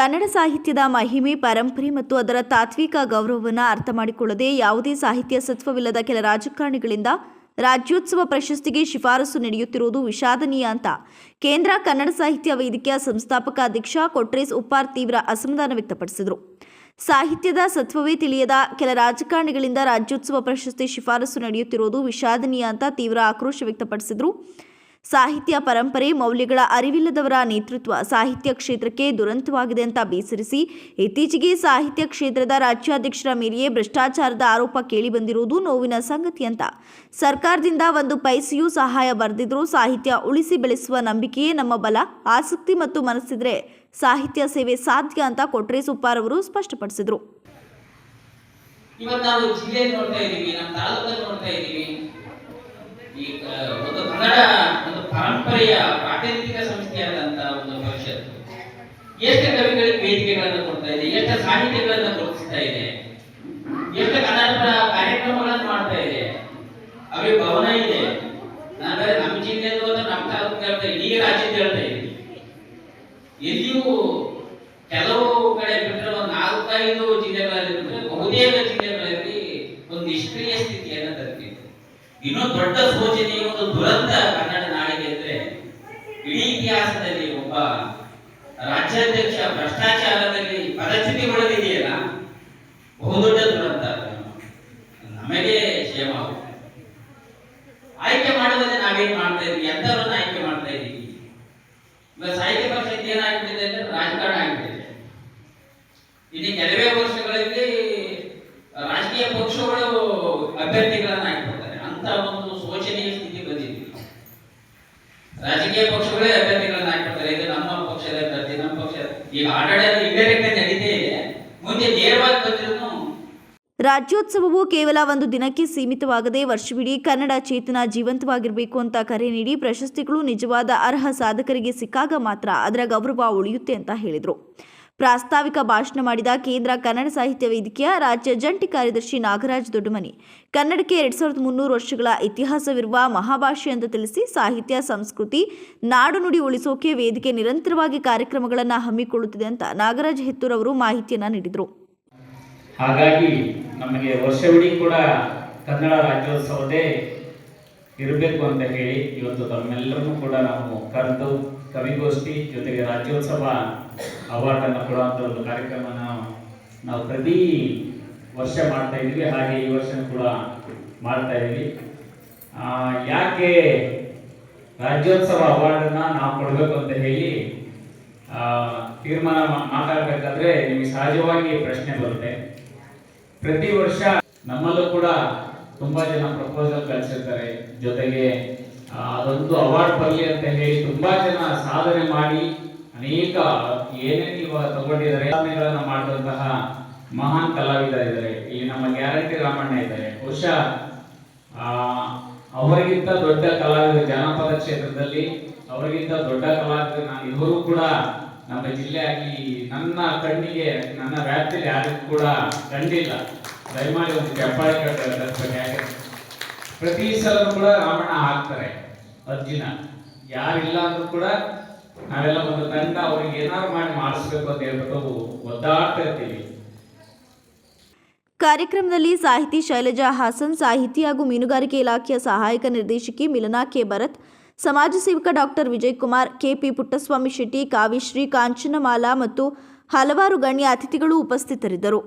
ಕನ್ನಡ ಸಾಹಿತ್ಯದ ಮಹಿಮೆ, ಪರಂಪರೆ ಮತ್ತು ಅದರ ತಾತ್ವಿಕ ಗೌರವವನ್ನು ಅರ್ಥ ಮಾಡಿಕೊಳ್ಳದೆ ಯಾವುದೇ ಸಾಹಿತ್ಯ ಸತ್ವವಿಲ್ಲದ ಕೆಲ ರಾಜಕಾರಣಿಗಳಿಂದ ರಾಜ್ಯೋತ್ಸವ ಪ್ರಶಸ್ತಿಗೆ ಶಿಫಾರಸು ನಡೆಯುತ್ತಿರುವುದು ವಿಷಾದನೀಯ ಅಂತ ಕೇಂದ್ರ ಕನ್ನಡ ಸಾಹಿತ್ಯ ವೇದಿಕೆಯ ಸಂಸ್ಥಾಪಕ ಅಧ್ಯಕ್ಷ ಕೊಟ್ರೇಸ್ ಉಪ್ಪಾರ್ ತೀವ್ರ ಅಸಮಾಧಾನ ವ್ಯಕ್ತಪಡಿಸಿದರು. ಸಾಹಿತ್ಯದ ಸತ್ವವೇ ತಿಳಿಯದ ಕೆಲ ರಾಜಕಾರಣಿಗಳಿಂದ ರಾಜ್ಯೋತ್ಸವ ಪ್ರಶಸ್ತಿ ಶಿಫಾರಸು ನಡೆಯುತ್ತಿರುವುದು ವಿಷಾದನೀಯ ಅಂತ ತೀವ್ರ ಆಕ್ರೋಶ ವ್ಯಕ್ತಪಡಿಸಿದರು. ಸಾಹಿತ್ಯ ಪರಂಪರೆ, ಮೌಲ್ಯಗಳ ಅರಿವಿಲ್ಲದವರ ನೇತೃತ್ವ ಸಾಹಿತ್ಯ ಕ್ಷೇತ್ರಕ್ಕೆ ದುರಂತವಾಗಿದೆ ಅಂತ ಬೇಸರಿಸಿ ಇತ್ತೀಚೆಗೆ ಸಾಹಿತ್ಯ ಕ್ಷೇತ್ರದ ರಾಜ್ಯಾಧ್ಯಕ್ಷರ ಮೇಲೆಯೇ ಭ್ರಷ್ಟಾಚಾರದ ಆರೋಪ ಕೇಳಿಬಂದಿರುವುದು ನೋವಿನ ಸಂಗತಿ ಅಂತ. ಸರ್ಕಾರದಿಂದ ಒಂದು ಪೈಸೆಯೂ ಸಹಾಯ ಬರೆದಿದ್ರೂ ಸಾಹಿತ್ಯ ಉಳಿಸಿ ಬೆಳೆಸುವ ನಂಬಿಕೆಯೇ ನಮ್ಮ ಬಲ, ಆಸಕ್ತಿ ಮತ್ತು ಮನಸ್ಸಿದ್ರೆ ಸಾಹಿತ್ಯ ಸೇವೆ ಸಾಧ್ಯ ಅಂತ ಕೊಟ್ರೆ ಸುಪ್ಪಾರ್ ಅವರು ಸ್ಪಷ್ಟಪಡಿಸಿದರು. ನೋಡ್ತಾ ಪರಂಪರೆಯ ಪ್ರಾತಿನಿಧಿಕ ಸಂಸ್ಥೆಯಾದಂತ ಒಂದು ಪರಿಷತ್ ಎಷ್ಟು ಕವಿಗಳಿಗೆ ವೇದಿಕೆಗಳನ್ನು ಕೊಡ್ತಾ ಇದೆ, ಎಷ್ಟು ಸಾಹಿತ್ಯಗಳನ್ನು ಗುರುತಿಸ್ತಾ ಇದೆ, ಎಷ್ಟು ಕನ್ನಡ ಕಾರ್ಯಕ್ರಮಗಳನ್ನು ಮಾಡ್ತಾ ಇದೆ ಅವೇ ಭವನ ಇದೆ. ನಾನು ನಮ್ಮ ಜಿಲ್ಲೆ ನಮ್ಮ ತಾಲೂಕು ಹೇಳ್ತಾ ಇಡೀ ರಾಜ್ಯದ ಹೇಳ್ತಾ ಇದ್ದೀನಿ. ಎಲ್ಲಿಯೂ ಕೆಲವು ಕಡೆ ಬಿಟ್ಟರೆ ಒಂದು ನಾಲ್ಕೈದು ಜಿಲ್ಲೆಗಳಲ್ಲಿ ಬಿಟ್ಟರೆ ಬಹುತೇಕ ಜಿಲ್ಲೆಗಳಲ್ಲಿ ಒಂದು ನಿಷ್ಕ್ರಿಯ ಸ್ಥಿತಿಯನ್ನು ತಲುಪಿದೆ. ಇನ್ನೊಂದು ದೊಡ್ಡ ಸೂಚನೆ ಒಂದು ದುರಂತ ಕನ್ನಡ ನಾಡಿಗೆ ಅಂದ್ರೆ ಇಡೀ ಇತಿಹಾಸದಲ್ಲಿ ಒಬ್ಬ ರಾಜ್ಯಾಧ್ಯಕ್ಷ ಭ್ರಷ್ಟಾಚಾರದಲ್ಲಿ ಪದಚ್ಯುತಿಗೊಳ್ಳಲಿದೆಯಲ್ಲ, ಬಹುದೊಡ್ಡ ದುರಂತ. ನಮಗೆ ಕ್ಷೇಮ. ಆಯ್ಕೆ ಮಾಡುವುದೇ ನಾವೇನ್ ಮಾಡ್ತಾ ಇದೀವಿ ಎಂತವರನ್ನ ಆಯ್ಕೆ ಮಾಡ್ತಾ ಇದೀವಿ ಇವಾಗ ಸಾಹಿತ್ಯ ಪರಿಷತ್ ಏನಾಗ್ಬಿಟ್ಟಿದೆ ಅಂದ್ರೆ ರಾಜಕಾರಣ ಆಗ್ಬಿಟ್ಟಿದೆ ಇನ್ನು ಕೆಲವೇ ವರ್ಷಗಳಲ್ಲಿ ರಾಜಕೀಯ ಪಕ್ಷಗಳು ಅಭ್ಯರ್ಥಿಗಳನ್ನ ಹಾಕ್ಬಿಡ್ತಾರೆ ಅಂತ ಒಂದು ಶೋಚನೀಯ ಸ್ಥಿತಿ ಬಂದಿದೆ ರಾಜಕೀಯ ಪಕ್ಷಗಳೇ ಅಭ್ಯರ್ಥಿಗಳನ್ನ ಹಾಕ್ಬಿಡ್ತಾರೆ. ಇದು ನಮ್ಮ ಪಕ್ಷದ ಅಭ್ಯರ್ಥಿ, ನಮ್ಮ ಪಕ್ಷ ಈಗ ಆಡಳಿತ ಇಂಡೈರೆಕ್ಟ್ ನಡೀತೇ ಇದೆ. ಮುಂದೆ ನೇರವಾಗಿ ಬಂದಿರೋದು ರಾಜ್ಯೋತ್ಸವವು ಕೇವಲ ಒಂದು ದಿನಕ್ಕೆ ಸೀಮಿತವಾಗದೆ ವರ್ಷವಿಡೀ ಕನ್ನಡ ಚೇತನ ಜೀವಂತವಾಗಿರಬೇಕು ಅಂತ ಕರೆ ನೀಡಿ ಪ್ರಶಸ್ತಿಗಳು ನಿಜವಾದ ಅರ್ಹ ಸಾಧಕರಿಗೆ ಸಿಕ್ಕಾಗ ಮಾತ್ರ ಅದರ ಗೌರವ ಉಳಿಯುತ್ತೆ ಅಂತ ಹೇಳಿದರು. ಪ್ರಾಸ್ತಾವಿಕ ಭಾಷಣ ಮಾಡಿದ ಕೇಂದ್ರ ಕನ್ನಡ ಸಾಹಿತ್ಯ ವೇದಿಕೆಯ ರಾಜ್ಯ ಜಂಟಿ ಕಾರ್ಯದರ್ಶಿ ನಾಗರಾಜ್ ದೊಡ್ಡಮನಿ. ಕನ್ನಡಕ್ಕೆ ಎರಡ್ ಸಾವಿರದ ಮುನ್ನೂರು ವರ್ಷಗಳ ಇತಿಹಾಸವಿರುವ ಮಹಾಭಾಷೆ ಅಂತ ತಿಳಿಸಿ ಸಾಹಿತ್ಯ, ಸಂಸ್ಕೃತಿ, ನಾಡು ನುಡಿ ಉಳಿಸೋಕೆ ವೇದಿಕೆ ನಿರಂತರವಾಗಿ ಕಾರ್ಯಕ್ರಮಗಳನ್ನು ಹಮ್ಮಿಕೊಳ್ಳುತ್ತಿದೆ ಅಂತ ನಾಗರಾಜ್ ಹೆತ್ತೂರ್ ಅವರು ಮಾಹಿತಿಯನ್ನು ನೀಡಿದರು. ಹಾಗಾಗಿ ನಮಗೆ ವರ್ಷವಿಡೀ ಕೂಡ ಕನ್ನಡ ರಾಜ್ಯೋತ್ಸವದೇ ಇರಬೇಕು ಅಂತ ಹೇಳಿ ಇವತ್ತು ತಮ್ಮೆಲ್ಲರನ್ನೂ ಕೂಡ ನಾವು ಕರೆದು ಕವಿಗೋಷ್ಠಿ ಜೊತೆಗೆ ರಾಜ್ಯೋತ್ಸವ ಅವಾರ್ಡನ್ನು ಕೊಡುವಂಥ ಒಂದು ಕಾರ್ಯಕ್ರಮನ ನಾವು ಪ್ರತಿ ವರ್ಷ ಮಾಡ್ತಾ ಹಾಗೆ ಈ ವರ್ಷ ಕೂಡ ಮಾಡ್ತಾ ಇದ್ದೀವಿ. ಯಾಕೆ ರಾಜ್ಯೋತ್ಸವ ಅವಾರ್ಡನ್ನ ನಾವು ಕೊಡಬೇಕು ಅಂತ ಹೇಳಿ ತೀರ್ಮಾನ ಮಾತಾಡಬೇಕಾದ್ರೆ ನಿಮಗೆ ಸಹಜವಾಗಿ ಪ್ರಶ್ನೆ ಬರುತ್ತೆ. ಪ್ರತಿ ವರ್ಷ ನಮ್ಮಲ್ಲೂ ಕೂಡ ತುಂಬಾ ಜನ ಪ್ರಪೋಸಲ್ ಕಳಿಸಿರ್ತಾರೆ. ಜೊತೆಗೆ ಅದೊಂದು ಅವಾರ್ಡ್ ಬರಲಿ ಅಂತ ಹೇಳಿ ತುಂಬಾ ಜನ ಸಾಧನೆ ಮಾಡಿ ಅನೇಕ ಏನೇನು ಇವಾಗ ತಗೊಂಡಿದ್ದಾರೆ, ಸಾಧನೆಗಳನ್ನ ಮಾಡಿದಂತಹ ಮಹಾನ್ ಕಲಾವಿದರಿದ್ದಾರೆ. ಈ ನಮ್ಮ ಗ್ಯಾರಂಟಿ ರಾಮಣ್ಣ ಇದ್ದಾರೆ. ಬಹುಶಃ ಅವರಿಗಿಂತ ದೊಡ್ಡ ಕಲಾವಿದ ಜಾನಪದ ಕ್ಷೇತ್ರದಲ್ಲಿ, ಅವರಿಗಿಂತ ದೊಡ್ಡ ಕಲಾವಿದ ನಾನು ಇವರು ಕೂಡ ನಮ್ಮ ಜಿಲ್ಲೆ ಆಗಲಿ ನನ್ನ ಕಣ್ಣಿಗೆ, ನನ್ನ ವ್ಯಾಪ್ತಿಯಲ್ಲಿ ಯಾರಿಗೂ ಕೂಡ ಕಂಡಿಲ್ಲ. ದಯಮಾಡಿ ಒಂದು ಚಪ್ಪಾಳೆ ಕಟ್ಟ ಪ್ರತಿ ಸಲ ಕೂಡ ರಾಮಣ್ಣ ಹಾಕ್ತಾರೆ. ಅರ್ಜಿನ ಯಾರಿಲ್ಲ ಅಂದ್ರೂ ಕೂಡ ನಾವೆಲ್ಲ ಒಂದು ತಂಡ, ಅವ್ರಿಗೆ ಏನಾದ್ರು ಮಾಡಿ ಮಾಡಿಸ್ಬೇಕು ಅಂತ ಹೇಳ್ಬಿಟ್ಟು ಒದ್ದಾಡ್ತಾ ಇರ್ತೀವಿ. ಕಾರ್ಯಕ್ರಮದಲ್ಲಿ ಸಾಹಿತಿ ಶೈಲಜಾ ಹಾಸನ್, ಸಾಹಿತಿ ಹಾಗೂ ಮೀನುಗಾರಿಕೆ ಇಲಾಖೆಯ ಸಹಾಯಕ ನಿರ್ದೇಶಕಿ ಮಿಲನಾ ಕೆ. ಭರತ್, ಸಮಾಜ ಸೇವಕ doctor Vijay Kumar K P Puttaswamy Shetty Kavishree Kanchanamala ಮತ್ತು ಹಲವಾರು ಗಣ್ಯ ಅತಿಥಿಗಳು ಉಪಸ್ಥಿತರಿದ್ದರು.